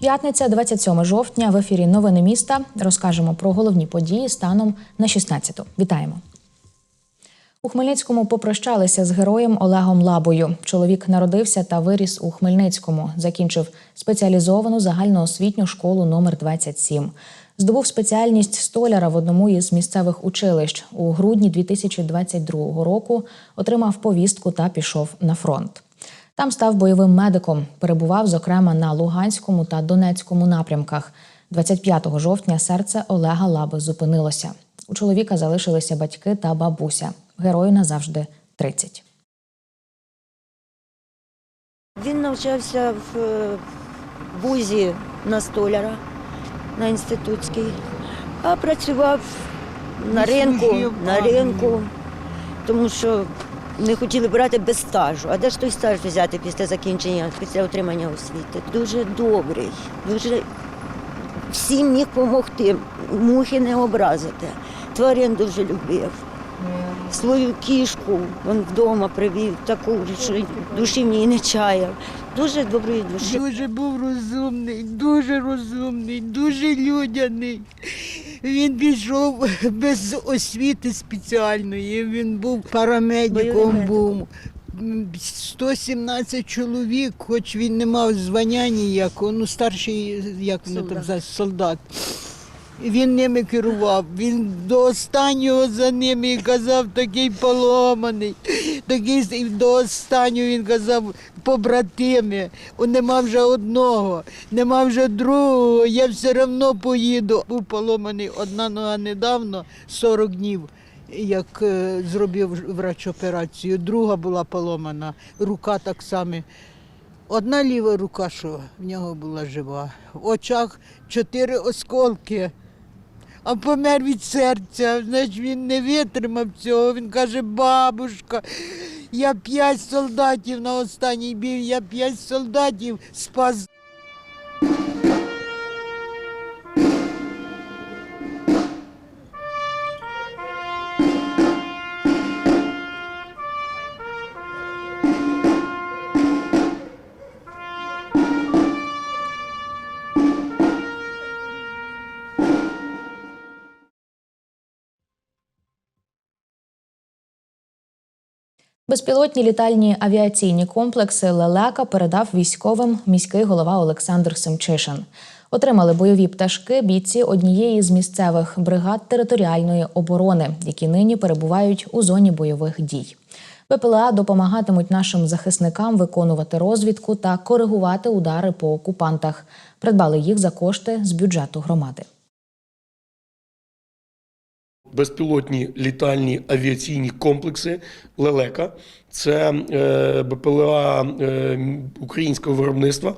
П'ятниця, 27 жовтня. В ефірі Новини міста розкажемо про головні події станом на 16-ту. Вітаємо. У Хмельницькому попрощалися з героєм Олегом Лабою. Чоловік народився та виріс у Хмельницькому. Закінчив спеціалізовану загальноосвітню школу номер 27. Здобув спеціальність столяра в одному із місцевих училищ. У грудні 2022 року отримав повістку та пішов на фронт. Там став бойовим медиком. Перебував, зокрема, на Луганському та Донецькому напрямках. 25 жовтня серце Олега Лаби зупинилося. У чоловіка залишилися батьки та бабуся. Герою назавжди 30. Він навчався в е, вузі на столяра на інститутській, а працював на ринку, на ринку, тому що не хотіли брати без стажу. А де ж той стаж взяти після закінчення, після отримання освіти? Дуже добрий, дуже всім міг допомогти, мухи не образити. Тварин дуже любив. Свою кішку він вдома привів, таку, що душі в ній не чаяв. Дуже доброї душі. Дуже був розумний, дуже розумний, дуже людяний. Він пішов без освіти спеціальної. Він був парамедиком, був. М, 117 чоловік, хоч він не мав звання ніякого, ну старший, як вони там за солдат. Він ними керував. Він до останнього за ними казав, такий поломаний. Такий і до останнього він казав, побратими, нема вже одного, нема вже другого, я все одно поїду. Був поломаний одна нога недавно, 40 днів. Як е, зробив врач операцію, друга була поломана, рука так само. Одна ліва рука, що в нього була жива. В очах чотири осколки. А помер від серця. Значить, він не витримав цього. Він каже, бабушка, я п'ять солдатів на останній бій, я п'ять солдатів спас. Безпілотні літальні авіаційні комплекси Лелека передав військовим міський голова Олександр Семчишин. Отримали бойові пташки бійці однієї з місцевих бригад територіальної оборони, які нині перебувають у зоні бойових дій. БПЛА допомагатимуть нашим захисникам виконувати розвідку та коригувати удари по окупантах. Придбали їх за кошти з бюджету громади. Безпілотні літальні авіаційні комплекси Лелека. Це е, БПЛА е, українського виробництва.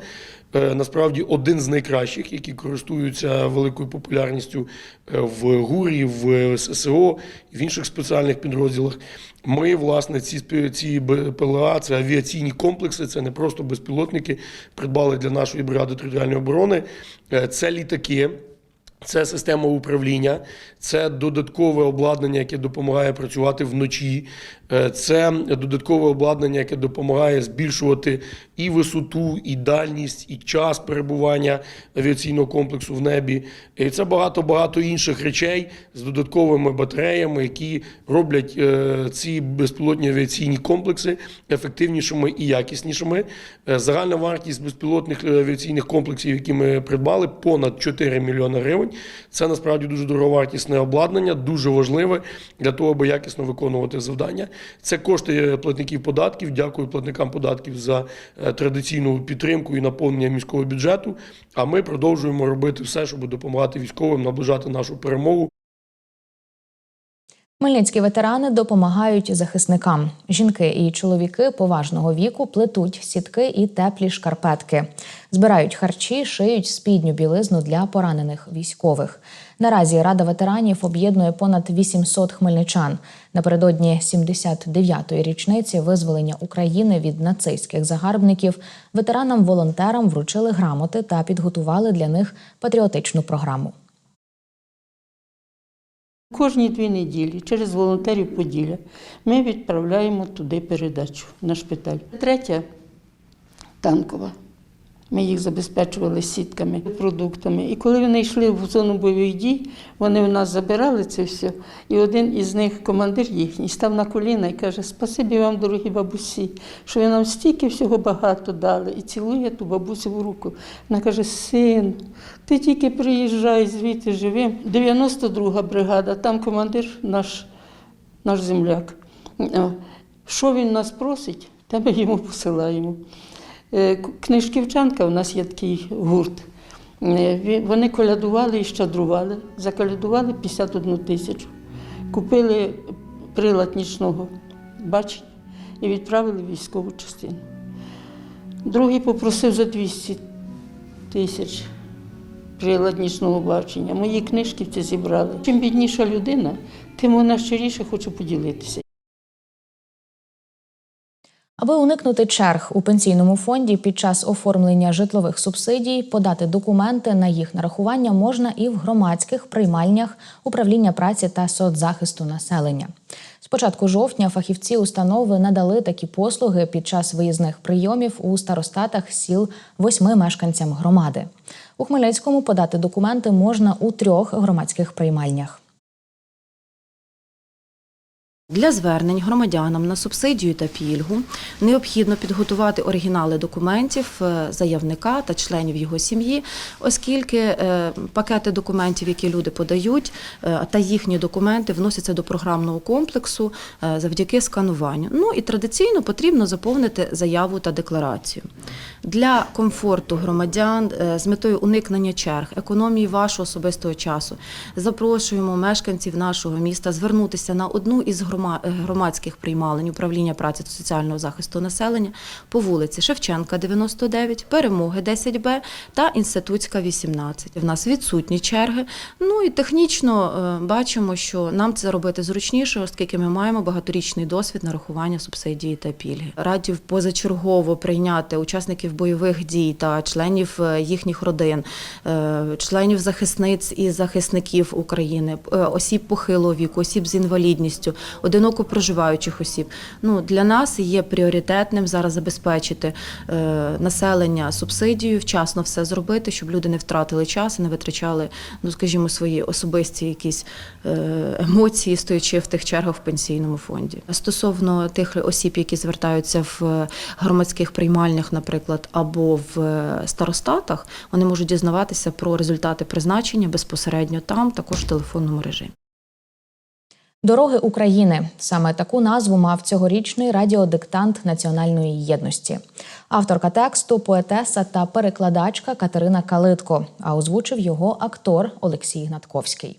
Е, Насправді один з найкращих, які користуються великою популярністю в ГУРі, в ССО в інших спеціальних підрозділах. Ми, власне, ці ці БПЛА, це авіаційні комплекси, це не просто безпілотники, придбали для нашої бригади територіальної оборони. Це літаки. Це система управління, це додаткове обладнання, яке допомагає працювати вночі. Е, Це додаткове обладнання, яке допомагає збільшувати і висоту, і дальність, і час перебування авіаційного комплексу в небі. І це багато багато інших речей з додатковими батареями, які роблять е, ці безпілотні авіаційні комплекси ефективнішими і якіснішими. Е, Загальна вартість безпілотних авіаційних комплексів, які ми придбали, понад 4 мільйони гривень. Це насправді дуже дороговартісне обладнання, дуже важливе для того, аби якісно виконувати завдання. Це кошти платників податків. Дякую платникам податків за е, традиційну підтримку і наповнення міського бюджету. А ми продовжуємо робити все, щоб допомагати військовим наближати нашу перемогу. Хмельницькі ветерани допомагають захисникам. Жінки і чоловіки поважного віку плетуть сітки і теплі шкарпетки, збирають харчі, шиють спідню білизну для поранених військових. Наразі Рада ветеранів об'єднує понад 800 хмельничан. Напередодні 79-ї річниці визволення України від нацистських загарбників ветеранам-волонтерам вручили грамоти та підготували для них патріотичну програму. Кожні дві неділі через волонтерів Поділля ми відправляємо туди передачу на шпиталь. Третя танкова. Ми їх забезпечували сітками, продуктами. І коли вони йшли в зону бойових дій, вони в нас забирали це все. І один із них, командир їхній, став на коліна і каже: Спасибі вам, дорогі бабусі, що ви нам стільки всього багато дали. І цілує ту бабусю в руку. Вона каже: Син, ти тільки приїжджай звідти живим. 92-га бригада, там командир наш, наш земляк. Що він нас просить, те ми йому посилаємо. Е, К- Книжківчанка, у нас є такий гурт. Е, Вони колядували і щадрували. Заколядували 51 тисячу. Купили прилад нічного бачення і відправили в військову частину. Другий попросив за 200 тисяч прилад нічного бачення. Мої книжківці зібрали. Чим бідніша людина, тим вона щиріше хоче поділитися. Аби уникнути черг у пенсійному фонді під час оформлення житлових субсидій, подати документи на їх нарахування можна і в громадських приймальнях управління праці та соцзахисту населення. З початку жовтня фахівці установи надали такі послуги під час виїзних прийомів у старостатах сіл восьми мешканцям громади. У Хмельницькому подати документи можна у трьох громадських приймальнях. Для звернень громадянам на субсидію та пільгу необхідно підготувати оригінали документів е, заявника та членів його сім'ї, оскільки е, пакети документів, які люди подають, е, та їхні документи вносяться до програмного комплексу завдяки скануванню. Ну і традиційно потрібно заповнити заяву та декларацію. Для комфорту громадян з метою уникнення черг, економії вашого особистого часу запрошуємо мешканців нашого міста звернутися на одну із грома- е, громадських приймалень управління праці та соціального захисту населення по вулиці Шевченка, 99, Перемоги 10Б та Інститутська 18. В нас відсутні черги. Ну і технічно е, бачимо, що нам це робити зручніше, оскільки ми маємо багаторічний досвід нарахування субсидії та пільги. Радів позачергово прийняти учасників бойових дій та членів е, їхніх родин, е, членів захисниць і захисників України, е, осіб похилого віку, осіб з інвалідністю, одиноко проживаючих осіб. Ну для нас є пріоритетним зараз забезпечити е, населення субсидією, вчасно все зробити, щоб люди не втратили час і не витрачали, ну скажімо, свої особисті якісь е, емоції, стоячи в тих чергах в пенсійному фонді. Стосовно тих осіб, які звертаються в громадських приймальнях, наприклад, або в старостатах, вони можуть дізнаватися про результати призначення безпосередньо там, також в телефонному режимі. Дороги України саме таку назву мав цьогорічний радіодиктант національної єдності. Авторка тексту, поетеса та перекладачка Катерина Калитко, а озвучив його актор Олексій Гнатковський.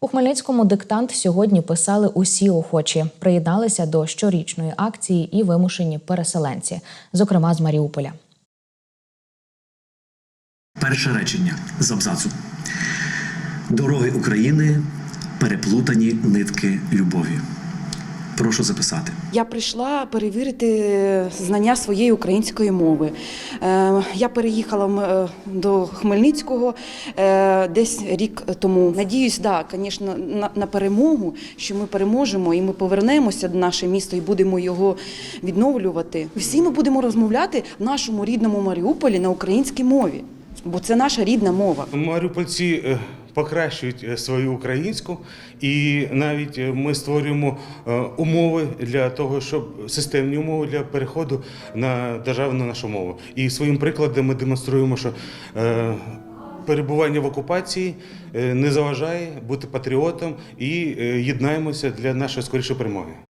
У Хмельницькому диктант сьогодні писали усі охочі, приєдналися до щорічної акції і вимушені переселенці, зокрема з Маріуполя. Перше речення з абзацу. Дороги України переплутані нитки любові. Прошу записати. Я прийшла перевірити знання своєї української мови. Е, Я переїхала е, до Хмельницького е, десь рік тому. Надіюсь, да, звісно, на, перемогу, що ми переможемо і ми повернемося до наше місто і будемо його відновлювати. Всі ми будемо розмовляти в нашому рідному Маріуполі на українській мові, бо це наша рідна мова. Маріупольці покращують е, свою українську, і навіть е, ми створюємо е, умови для того, щоб системні умови для переходу на державну нашу мову. І своїм прикладом ми демонструємо, що перебування в окупації не заважає бути патріотом і єднаємося для нашої скорішої перемоги.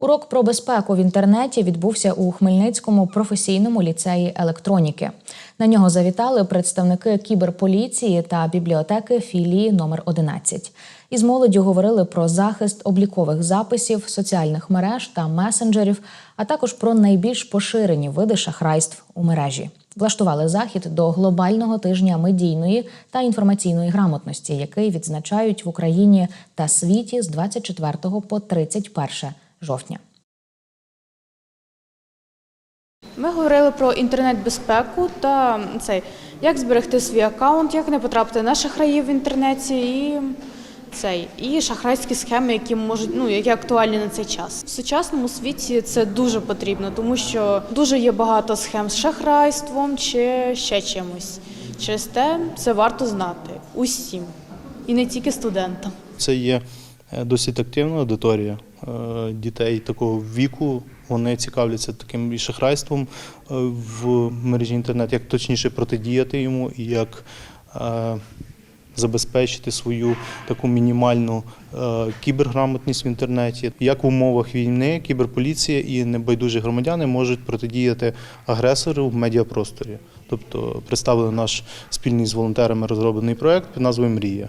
Урок про безпеку в інтернеті відбувся у Хмельницькому професійному ліцеї електроніки. На нього завітали представники кіберполіції та бібліотеки філії номер 11. Із молоддю говорили про захист облікових записів, соціальних мереж та месенджерів, а також про найбільш поширені види шахрайств у мережі. Влаштували захід до глобального тижня медійної та інформаційної грамотності, який відзначають в Україні та світі з 24 по 31 жовтня. Ми говорили про інтернет-безпеку та цей, як зберегти свій аккаунт, як не потрапити на шахраїв в інтернеті і цей, і шахрайські схеми, які можуть ну які актуальні на цей час. В сучасному світі це дуже потрібно, тому що дуже є багато схем з шахрайством чи ще чимось. Через те це варто знати усім, і не тільки студентам. Це є е, досить активна аудиторія дітей такого віку. Вони цікавляться таким і шахрайством е, в мережі інтернет, як точніше протидіяти йому і як е, забезпечити свою таку мінімальну е, кіберграмотність в інтернеті. Як в умовах війни кіберполіція і небайдужі громадяни можуть протидіяти агресору в медіапросторі. Тобто представили наш спільний з волонтерами розроблений проект під назвою Мрія.